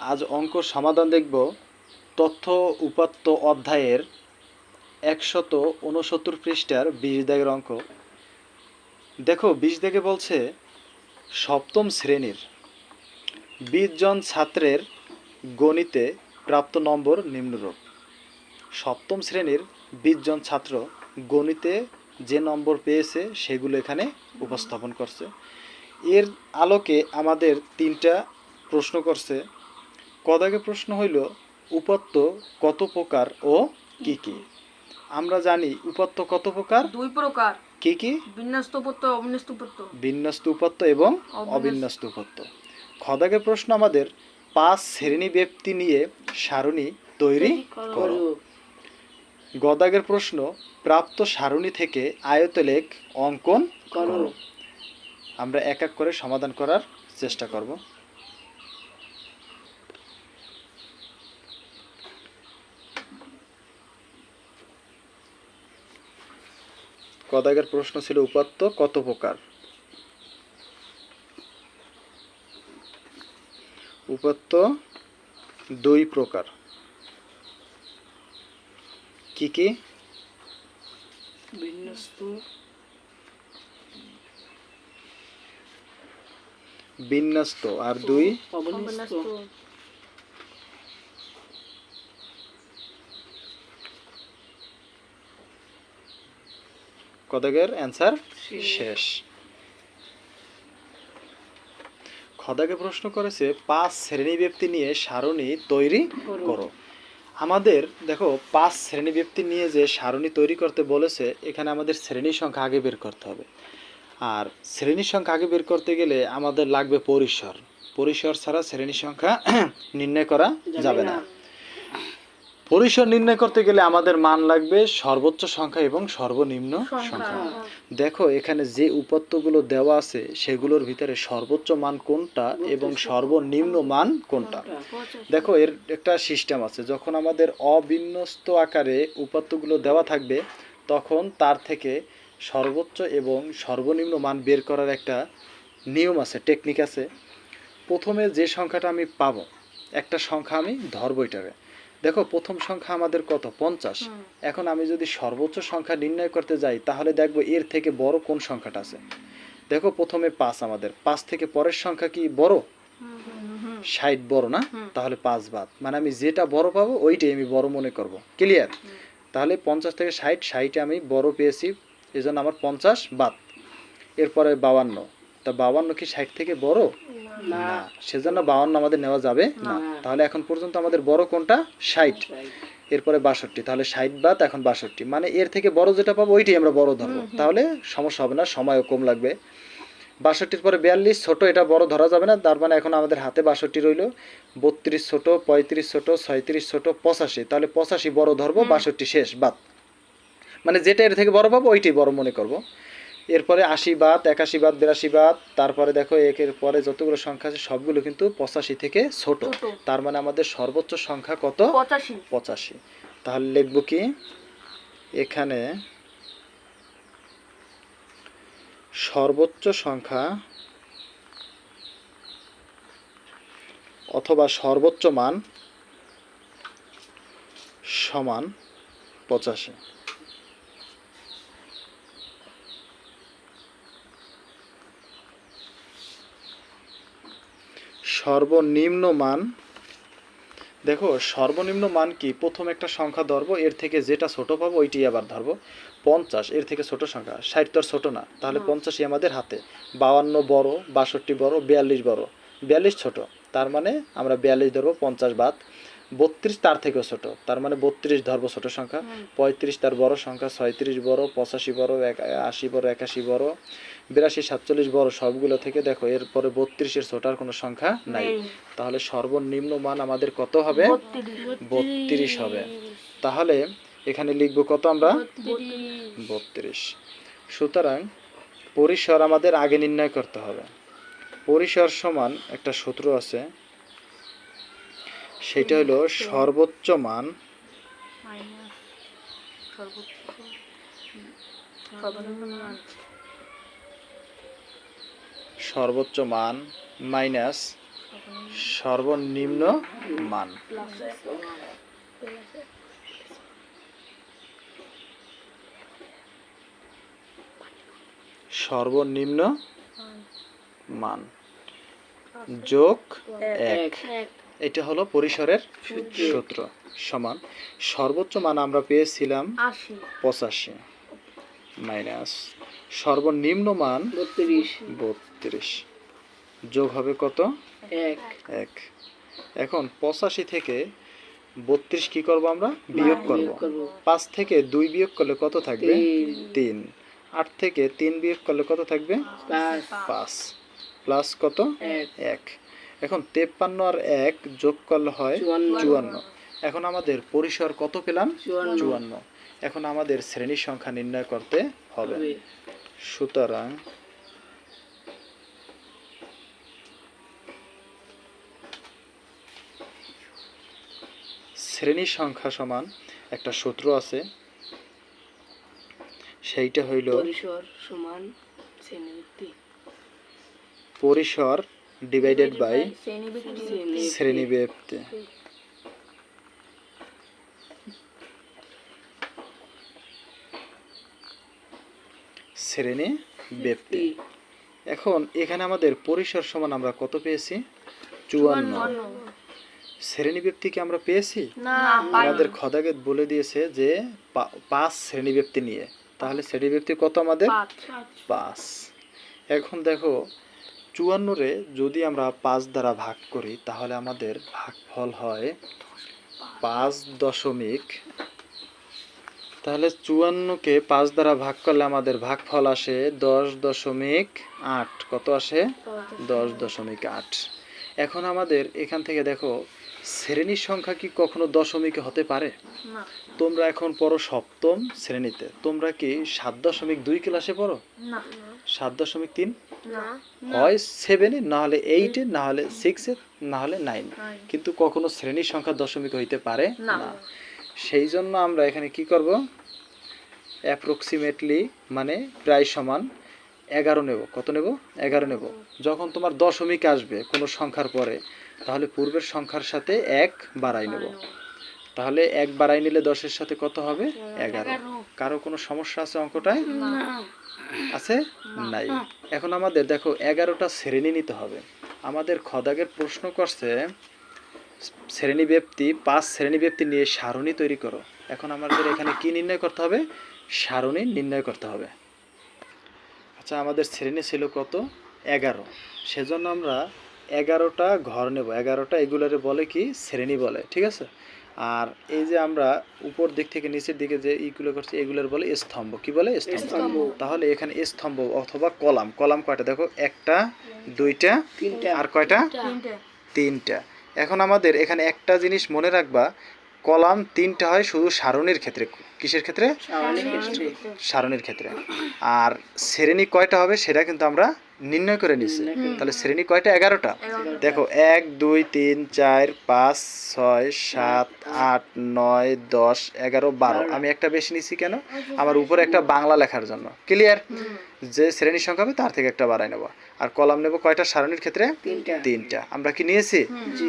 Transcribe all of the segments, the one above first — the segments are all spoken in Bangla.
আজ অঙ্কর সমাধান দেখব। তথ্য উপাত্ত অধ্যায়ের একশত উনসত্তর পৃষ্ঠার বিশ দাগের অঙ্ক। দেখো বিশ দাগে বলছে, সপ্তম শ্রেণির বিশ জন ছাত্রের গণিতে প্রাপ্ত নম্বর নিম্নরূপ। সপ্তম শ্রেণির বিশ জন ছাত্র গণিতে যে নম্বর পেয়েছে, সেগুলো এখানে উপস্থাপন করছে। এর আলোকে আমাদের তিনটা প্রশ্ন করছে। কদাকে প্রশ্ন হইল উপাত্ত কত প্রকার ও কি কি? আমরা জানি উপাত্ত কত প্রকার? দুই প্রকার। কি কি? বিন্যস্ত পত্য অবিন্যস্ত পত্য বিন্যস্ত উপাত্ত এবং অবিন্যস্ত। উপাত্ত। খদাকে প্রশ্ন আমাদের পাঁচ শ্রেণি ব্যক্তি নিয়ে সারণী তৈরি করো। গদাগের প্রশ্ন প্রাপ্ত সারণী থেকে আয়তলেখ অঙ্কন করো। আমরা এক এক করে সমাধান করার চেষ্টা করব। কদাগের প্রশ্ন ছিল উপাত্ত কত প্রকার? উপাত্ত দুই প্রকার। কি কি? বিন্যস্ত। বিন্যস্ত। আর দুই? কদাগের অ্যান্সার শেষ। খদাকে প্রশ্ন করেছে পাঁচ শ্রেণি ব্যক্তি নিয়ে সারণী তৈরি করো। আমাদের দেখো পাঁচ শ্রেণি ব্যক্তি নিয়ে যে সারণী তৈরি করতে বলেছে এখানে আমাদের শ্রেণি সংখ্যা আগে বের করতে হবে। আর শ্রেণি সংখ্যা আগে বের করতে গেলে আমাদের লাগবে পরিসর। পরিসর ছাড়া শ্রেণি সংখ্যা নির্ণয় করা যাবে না। পরিসর নির্ণয় করতে গেলে আমাদের মান লাগবে সর্বোচ্চ সংখ্যা এবং সর্বনিম্ন সংখ্যা। দেখো এখানে যে উপাত্তগুলো দেওয়া আছে সেগুলোর ভিতরে সর্বোচ্চ মান কোনটা এবং সর্বনিম্ন মান কোনটা? দেখো এর একটা সিস্টেম আছে যখন আমাদের অবিন্যস্ত আকারে উপাত্তগুলো দেওয়া থাকবে তখন তার থেকে সর্বোচ্চ এবং সর্বনিম্ন মান বের করার একটা নিয়ম আছে টেকনিক আছে। প্রথমে যে সংখ্যাটা আমি পাবো একটা সংখ্যা আমি ধরবো এটাকে দেখো প্রথম সংখ্যা আমাদের কত? পঞ্চাশ। এখন আমি যদি সর্বোচ্চ সংখ্যা নির্ণয় করতে যাই তাহলে দেখব এর থেকে বড় কোন সংখ্যাটা আছে। দেখো প্রথমে পাঁচ আমাদের। পাঁচ থেকে পরের সংখ্যা কি বড়? ষাট বড় না? তাহলে পাঁচ বাদ। মানে আমি যেটা বড় পাবো ওইটাই আমি বড় মনে করব। ক্লিয়ার তাহলে পঞ্চাশ থেকে ষাট ষাটে আমি বড় পেয়েছি। এই জন্য আমার পঞ্চাশ বাদ। এরপরে বাউান্ন তা বাউান্ন কি ষাট থেকে বড়? সেজন্য বাউান্ন আমাদের নেওয়া যাবে না। তাহলে এখন পর্যন্ত আমাদের বড় কোনটা? ষাট। এরপরে বাষট্টি। তাহলে ষাট বাদ এখন বাষট্টি। মানে এর থেকে বড় যেটা পাবো ওইটাই আমরা বড় ধরবো। তাহলে সমস্যা হবে না সময়ও কম লাগবে। বাষট্টির পরে বিয়াল্লিশ ছোট এটা বড় ধরা যাবে না। তার মানে এখন আমাদের হাতে বাষট্টি রইল। বত্রিশ ছোট পঁয়ত্রিশ ছোট ছয়ত্রিশ ছোট পঁচাশি। তাহলে পঁচাশি বড় ধরবো বাষট্টি শেষ বাদ। মানে যেটা এর থেকে বড় পাবো ওইটাই বড় মনে করব। এরপরে আশি বাদ একাশি বাদ বিরাশি বাদ তারপরে দেখো একের পরে যতগুলো সংখ্যা আছে সবগুলো কিন্তু পঁচাশি থেকে ছোট। তার মানে আমাদের সর্বোচ্চ সংখ্যা কত? পঁচাশি। পঁচাশি। তাহলে লিখব কি? এখানে সর্বোচ্চ সংখ্যা অথবা সর্বোচ্চ মান সমান পঁচাশি। সর্বনিম্ন মান দেখো সর্বনিম্ন মান কি? প্রথম একটা সংখ্যা ধরবো এর থেকে যেটা ছোট পাবো ওইটি আবার ধরবো। পঞ্চাশ এর থেকে ছোট সংখ্যা ষাট তো ছোট না। তাহলে পঞ্চাশই আমাদের হাতে। বাউান্ন বড় বাষট্টি বড় বিয়াল্লিশ বড়। বিয়াল্লিশ ছোট তার মানে আমরা বিয়াল্লিশ ধরবো পঞ্চাশ বাদ। বত্রিশ তার থেকেও ছোট তার মানে বত্রিশ ধরবো ছোট সংখ্যা। পঁয়ত্রিশ তার বড় সংখ্যা ছয়ত্রিশ বড় পঁচাশি বড় এক আশি বড় একাশি বড়। বিরাশি সাতচল্লিশ বড় সবগুলো থেকে দেখো এরপরে বত্রিশের ছোটার কোনো সংখ্যা নাই। তাহলে সর্বনিম্ন মান আমাদের কত হবে? বত্রিশ। বত্রিশ হবে। তাহলে এখানে লিখব কত আমরা? বত্রিশ। সুতরাং পরিসর আমাদের আগে নির্ণয় করতে হবে। পরিসর সমান একটা সূত্র আছে। সেটা হলো সর্বোচ্চ মান সর্বোচ্চ। মান মাইনাস সর্বনিম্ন মান। সর্বনিম্ন মান যোগ এক। এক এটা হলো পরিসরের সূত্র সমান। সর্বোচ্চ মান আমরা পেয়েছিলাম পঁচাশি মাইনাস সর্বনিম্ন মান বত্রিশ। বত্রিশ যোগ হবে কত? এক। এখন পঁচাশি থেকে বত্রিশ কি করব আমরা? বিয়োগ করব। পাঁচ থেকে দুই বিয়োগ করলে কত থাকবে? তিন। আট থেকে তিন বিয়োগ করলে কত থাকবে? পাঁচ। প্লাস কত? এক। এখন তেপ্পান্ন আর এক যোগ করলে হয় চুয়ান্ন। এখন আমাদের পরিসর কত পেলাম? চুয়ান্ন। এখন আমাদের শ্রেণির সংখ্যা নির্ণয় করতে হবে। সুতরাং শ্রেণি সংখ্যা সমান একটা সূত্র আছে। সেইটা হইল পরিসর সমান শ্রেণীবৃত্তি পরিসর ডিভাইডেড বাই শ্রেণি ব্যক্তি শ্রেণি ব্যক্তি শ্রেণি ব্যক্তি এখন এখানে আমাদের পরিসর সমান আমরা কত পেয়েছি? চুয়ান্ন। শ্রেণি ব্যক্তিকে আমরা পেয়েছি? না আমাদের খদাগেত বলে দিয়েছে যে পা- পাঁচ শ্রেণি ব্যক্তি নিয়ে। তাহলে শ্রেণি ব্যক্তি কত আমাদের? পাঁচ। পাঁচ। এখন দেখো চুয়ান্নরে যদি আমরা পাঁচ দ্বারা ভাগ করি তাহলে আমাদের ভাগফল হয় পাঁচ দশমিক। তাহলে চুয়ান্নকে পাঁচ দ্বারা ভাগ করলে আমাদের ভাগফল আসে দশ দশমিক আট। কত আসে? দশ দশমিক আট। এখন আমাদের এখান থেকে দেখো শ্রেণির সংখ্যা কি কখনো দশমিকে হতে পারে? না। তোমরা এখন পড়ো সপ্তম শ্রেণীতে। তোমরা কি সাত দশমিক দুই ক্লাসে পড়ো? সাত দশমিক তিন? হয় সেভেনে না হলে এইটে না হলে সিক্সে না হলে নাইন কিন্তু কখনো শ্রেণির সংখ্যা দশমিক হইতে পারে? না। না। সেই জন্য আমরা এখানে কি করব? অ্যাপ্রক্সিমেটলি মানে প্রায় সমান এগারো নেব। কত নেব? এগারো নেব। যখন তোমার দশমিক আসবে কোনো সংখ্যার পরে তাহলে পূর্বের সংখ্যার সাথে এক বাড়াই নেব। তাহলে এক বাড়াই নিলে দশের সাথে কত হবে? এগারো। কারও কোনো সমস্যা আছে অঙ্কটায়? আছে? নাই। এখন আমাদের দেখো এগারোটা শ্রেণি নিতে হবে। আমাদের খদাগের প্রশ্ন করছে শ্রেণি ব্যক্তি পাঁচ শ্রেণি ব্যক্তি নিয়ে সারণী তৈরি করো। এখন আমাদের এখানে কি নির্ণয় করতে হবে? সারণী নির্ণয় করতে হবে। আচ্ছা আমাদের শ্রেণি ছিল কত? এগারো। সেজন্য আমরা এগারোটা ঘর নেব। এগারোটা এগুলারে বলে কি? শ্রেণি বলে ঠিক আছে? আর এই যে আমরা উপর দিক থেকে নিচের দিকে যে ইগুলো করছি এগুলোর বলে স্তম্ভ। কি বলে? স্তম্ভ। তাহলে এখানে স্তম্ভ অথবা কলাম। কলাম কয়টা? দেখো একটা দুইটা তিনটা। আর কয়টা? তিনটা। এখন আমাদের এখানে একটা জিনিস মনে রাখবা কলাম তিনটা হয় শুধু সারণীর ক্ষেত্রে। কিসের ক্ষেত্রে? সারণীর ক্ষেত্রে। সারণীর ক্ষেত্রে। আর শ্রেণি কয়টা হবে সেটা কিন্তু আমরা নির্ণয় করে নিছি তাহলে শ্রেণি কয়টা? এগারোটা। দেখো এক দুই তিন চার পাঁচ ছয় সাত আট নয় দশ এগারো বারো। আমি একটা বেশি নিছি কেন? আমার উপরে একটা বাংলা লেখার জন্য। ক্লিয়ার যে শ্রেণির সংখ্যা হবে তার থেকে একটা বাড়াই নেব। আর কলাম নেব কয়টা? সারণীর ক্ষেত্রে তিনটা। আমরা কি নিয়েছি?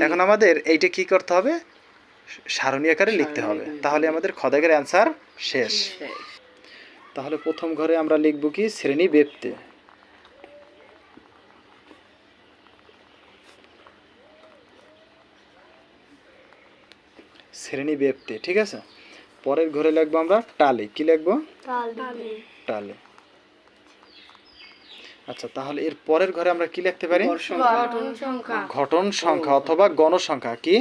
এখন আমাদের এইটা কি করতে হবে? সারণী আকারে লিখতে হবে। তাহলে আমাদের খদাগের অ্যান্সার শেষ। শেষ। তাহলে প্রথম ঘরে আমরা লিখব কি? শ্রেণি ব্যক্তি শ্রেণি ব্যক্তি ঠিক আছে? পরের ঘরে লিখব আমরা টালি। কি লিখব? টালি। আচ্ছা তাহলে এর পরের ঘরে আমরা কি লিখতে পারি? গড় সংখ্যা সংখ্যা। ঘটন সংখ্যা অথবা গণসংখ্যা। কি?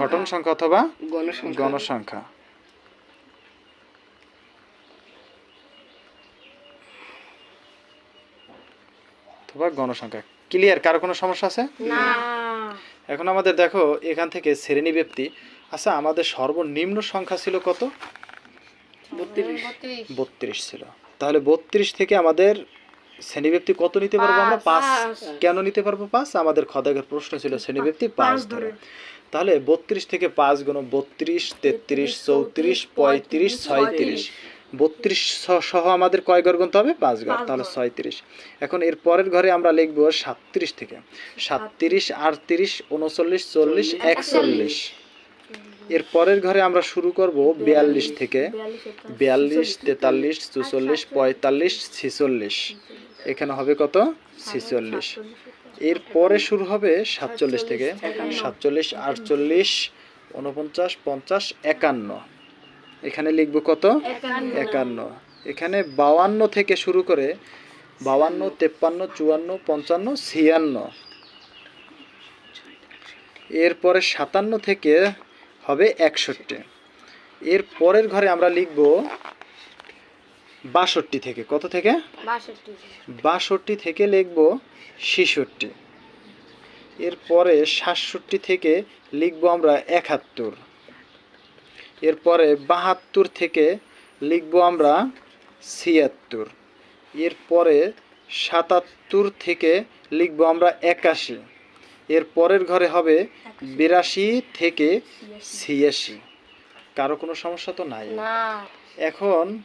ঘটন সংখ্যা অথবা গণসংখ্যা। গণসংখ্যা। অথবা গণসংখ্যা। ক্লিয়ার কারও কোনো সমস্যা আছে? না। এখন আমাদের দেখো এখান থেকে শ্রেণি ব্যক্তি আচ্ছা আমাদের সর্বনিম্ন সংখ্যা ছিল কত? বত্রিশ। ছিল। তাহলে বত্রিশ থেকে আমাদের শ্রেণি ব্যক্তি কত নিতে পারব আমরা? পাঁচ। কেন নিতে পারব পাঁচ? আমাদের খদাগের প্রশ্ন ছিল শ্রেণি ব্যক্তি পাঁচ ধরে। তাহলে বত্রিশ থেকে পাঁচ গুণ বত্রিশ তেত্রিশ চৌত্রিশ পঁয়ত্রিশ ছয়ত্রিশ। বত্রিশ সহ আমাদের কয় ঘর গুনতে হবে? পাঁচ ঘর। তাহলে ছয়ত্রিশ। এখন এর পরের ঘরে আমরা লিখব সাতত্রিশ থেকে। সাতত্রিশ আটত্রিশ উনচল্লিশ চল্লিশ একচল্লিশ। এর পরের ঘরে আমরা শুরু করব বিয়াল্লিশ থেকে বিয়াল্লিশ তেতাল্লিশ চুচল্লিশ পঁয়তাল্লিশ ছিচল্লিশ। এখানে হবে কত? ছিচল্লিশ। এর পরে শুরু হবে সাতচল্লিশ থেকে সাতচল্লিশ আটচল্লিশ উনপঞ্চাশ পঞ্চাশ একান্ন। এখানে লিখব কত? একান্ন। এখানে বাউান্ন থেকে শুরু করে বাউান্ন তেপ্পান্ন চুয়ান্ন পঞ্চান্ন ছিয়ান্ন। এরপরে সাতান্ন থেকে হবে একষট্টি। এর পরের ঘরে আমরা লিখব বাষট্টি থেকে। কত থেকে? বাষট্টি থেকে। লিখব ছেষট্টি। এরপরে সাতষট্টি থেকে লিখব আমরা একাত্তর। এরপরে বাহাত্তর থেকে লিখব আমরা ছিয়াত্তর। এরপরে সাতাত্তর থেকে লিখব আমরা একাশি। এর পরের ঘরে হবে বিরাশি থেকে ছিয়াশি। কারও কোনো সমস্যা তো নাই? এখন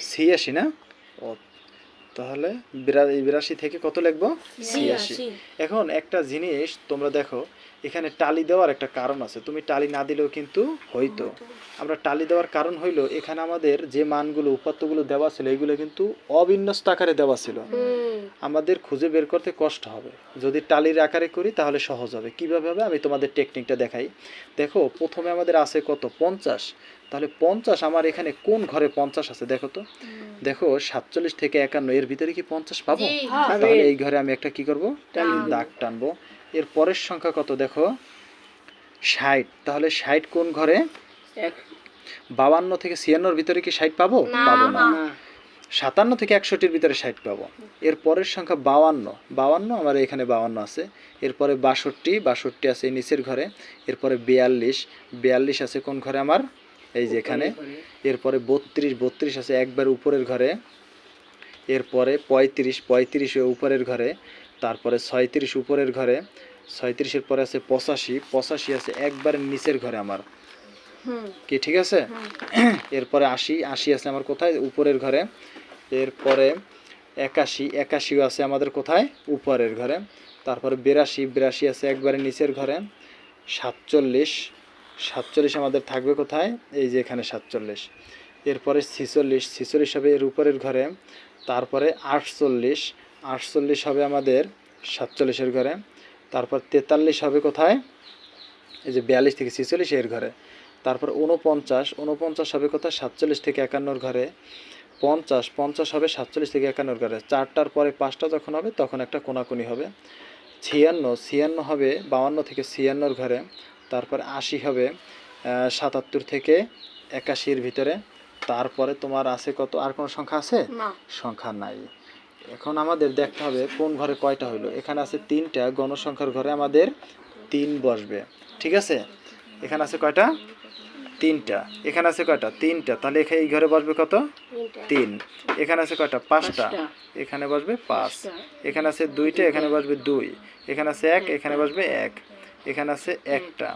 ছিয়াশি না? ও তাহলে বিরা- বিরাশি থেকে কত লিখব? ছিয়াশি। এখন একটা জিনিস তোমরা দেখো এখানে টালি দেওয়ার একটা কারণ আছে। তুমি টালি না দিলেও কিন্তু হইতো। আমরা টালি দেওয়ার কারণ হইল এখানে আমাদের যে মানগুলো উপাত্তগুলো দেওয়া ছিল এগুলো কিন্তু অবিন্যস্ত আকারে দেওয়া ছিল। আমাদের খুঁজে বের করতে কষ্ট হবে। যদি টালির আকারে করি তাহলে সহজ হবে। কীভাবে হবে? আমি তোমাদের টেকনিকটা দেখাই। দেখো প্রথমে আমাদের আছে কত? পঞ্চাশ। তাহলে পঞ্চাশ আমার এখানে কোন ঘরে পঞ্চাশ আছে দেখো তো? দেখো সাতচল্লিশ থেকে একান্ন এর ভিতরে কি পঞ্চাশ পাবো? তাহলে এই ঘরে আমি একটা কি করব? দাগ টানবো। এর পরের সংখ্যা কত? দেখো ষাট। তাহলে ষাট কোন ঘরে? এক। বাবান্ন থেকে ছিয়ান্নর ভিতরে কি ষাট পাবো? পাবো না। সাতান্ন থেকে একষট্টির ভিতরে ষাট পাবো। এর পরের সংখ্যা বাউান্ন বাউান্ন আমার এখানে বাউান্ন আছে। এরপরে বাষট্টি বাষট্টি আছে এই নিচের ঘরে। এরপরে বিয়াল্লিশ বিয়াল্লিশ আছে কোন ঘরে আমার? এই যে এখানে। এরপরে বত্রিশ বত্রিশ আছে একবার উপরের ঘরে। এরপরে পঁয়ত্রিশ পঁয়ত্রিশ উপরের ঘরে। তারপরে ছয়ত্রিশ উপরের ঘরে। ছয়ত্রিশের পরে আছে পঁচাশি পঁচাশি আছে একবার নিচের ঘরে আমার। হুম। কি ঠিক আছে? এরপরে আশি আশি আছে আমার কোথায়? উপরের ঘরে। এরপরে একাশি, একাশিও আছে আমাদের কোথায়? উপরের ঘরে। তারপরে বিরাশি বিরাশি আছে একবারে নিচের ঘরে। সাতচল্লিশ সাতচল্লিশ আমাদের থাকবে কোথায়? এই যে এখানে সাতচল্লিশ। এরপরে ছিচল্লিশ ছিচল্লিশ হবে এর উপরের ঘরে। তারপরে আটচল্লিশ আটচল্লিশ হবে আমাদের সাতচল্লিশের ঘরে। তারপর তেতাল্লিশ হবে কোথায়? এই যে বিয়াল্লিশ থেকে ছিচল্লিশ এর ঘরে। তারপর উনপঞ্চাশ উনপঞ্চাশ হবে কোথায়? সাতচল্লিশ থেকে একান্নর ঘরে। পঞ্চাশ পঞ্চাশ হবে সাতচল্লিশ থেকে একান্নর ঘরে চারটার পরে পাঁচটা যখন হবে তখন একটা কোনাকুনি হবে। ছিয়ান্ন ছিয়ান্ন হবে বাউান্ন থেকে ছিয়ান্নর ঘরে। তারপর আশি হবে সাতাত্তর থেকে একাশির ভিতরে। তারপরে তোমার আছে কত? আর কোনো সংখ্যা আছে? সংখ্যা নাই। এখন আমাদের দেখতে হবে কোন ঘরে কয়টা হইল। এখানে আছে তিনটা গণসংখ্যার ঘরে আমাদের তিন বসবে। ঠিক আছে? এখানে আছে কয়টা? তিনটা। এখানে আছে কয়টা? তিনটা। তাহলে এখানে এই ঘরে বসবে কত? তিন। এখানে আছে কয়টা? পাঁচটা। এখানে বসবে পাঁচ। এখানে আছে দুইটা এখানে বসবে দুই। এখানে আছে এক এখানে বসবে এক। এখানে আছে একটা।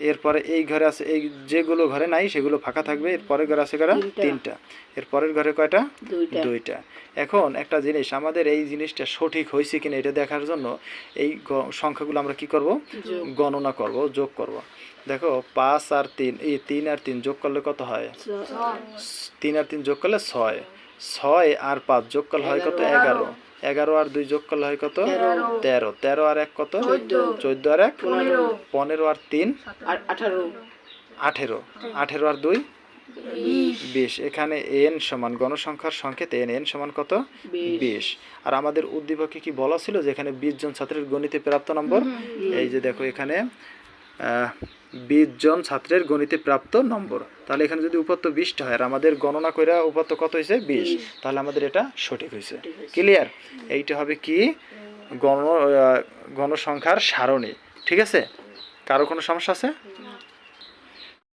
এরপরে এই ঘরে আছে এই যেগুলো ঘরে নাই সেগুলো ফাঁকা থাকবে। এর পরের ঘরে আছে কয়টা? তিনটা। তিনটা। এর পরের ঘরে কয়টা? দুইটা। দুইটা। এখন একটা জিনিস আমাদের এই জিনিসটা সঠিক হয়েছে কিনা এটা দেখার জন্য এই সংখ্যাগুলো আমরা কি করব। গণনা করব যোগ করব। দেখো পাঁচ আর তিন এই তিন আর তিন যোগ করলে কত হয়? তিন আর তিন যোগ করলে ছয়। ছয় আর পাঁচ যোগ করলে হয় কত? এগারো। এগারো। আর দুই যোগ করলে হয় কত? তেরো। তেরো। আর এক কত? চোদ্দ। আর এক? পনেরো। আর তিন? আঠারো। আঠেরো। আঠেরো আর দুই? বিশ। এখানে এন সমান গণসংখ্যার সংকেত এন এন সমান কত। বিশ। আর আমাদের উদ্দীপকে কি বলা ছিল যে এখানে বিশ জন ছাত্রের গণিতে প্রাপ্ত নম্বর? এই যে দেখো এখানে বিশ জন ছাত্রের গণিতে প্রাপ্ত নম্বর। তাহলে এখানে যদি উপাত্ত বিশটা হয় আর আমাদের গণনা করে উপাত্ত কত হয়েছে বিশ। তাহলে আমাদের এটা সঠিক হয়েছে ক্লিয়ার এইটা হবে কি? গণ গণসংখ্যার সারণী। ঠিক আছে? কারও কোনো সমস্যা আছে?